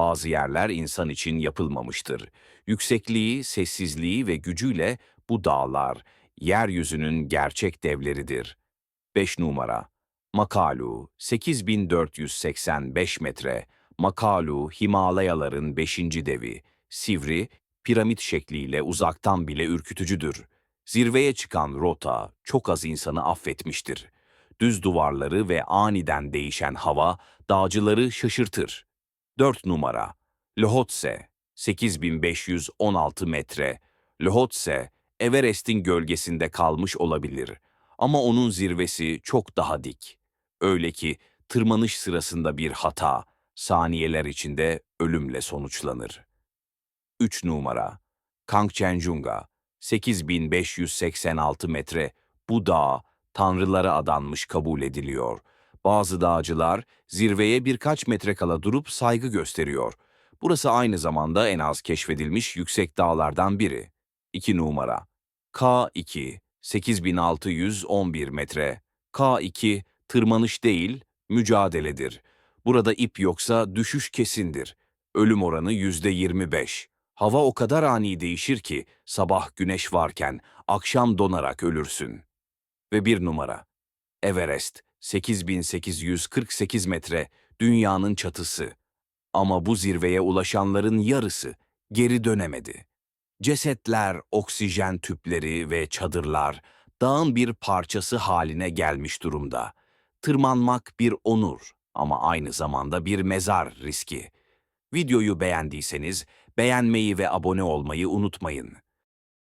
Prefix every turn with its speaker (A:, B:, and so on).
A: Bazı yerler insan için yapılmamıştır. Yüksekliği, sessizliği ve gücüyle bu dağlar, yeryüzünün gerçek devleridir. 5 numara Makalu 8485 metre. Makalu Himalayaların 5. devi. Sivri, piramit şekliyle uzaktan bile ürkütücüdür. Zirveye çıkan rota çok az insanı affetmiştir. Düz duvarları ve aniden değişen hava dağcıları şaşırtır. 4 numara Lhotse 8516 metre. Lhotse, Everest'in gölgesinde kalmış olabilir ama onun zirvesi çok daha dik. Öyle ki tırmanış sırasında bir hata saniyeler içinde ölümle sonuçlanır. 3 numara Kangchenjunga 8586 metre bu dağ tanrılara adanmış kabul ediliyor. Bazı dağcılar zirveye birkaç metre kala durup saygı gösteriyor. Burası aynı zamanda en az keşfedilmiş yüksek dağlardan biri. 2 numara K2 8611 metre. K2 tırmanış değil, mücadeledir. Burada ip yoksa düşüş kesindir. Ölüm oranı yüzde 25. Hava o kadar ani değişir ki sabah güneş varken akşam donarak ölürsün. Ve bir numara. Everest 8848 metre dünyanın çatısı. Ama bu zirveye ulaşanların yarısı geri dönemedi. Cesetler, oksijen tüpleri ve çadırlar dağın bir parçası haline gelmiş durumda. Tırmanmak bir onur ama aynı zamanda bir mezar riski. Videoyu beğendiyseniz beğenmeyi ve abone olmayı unutmayın.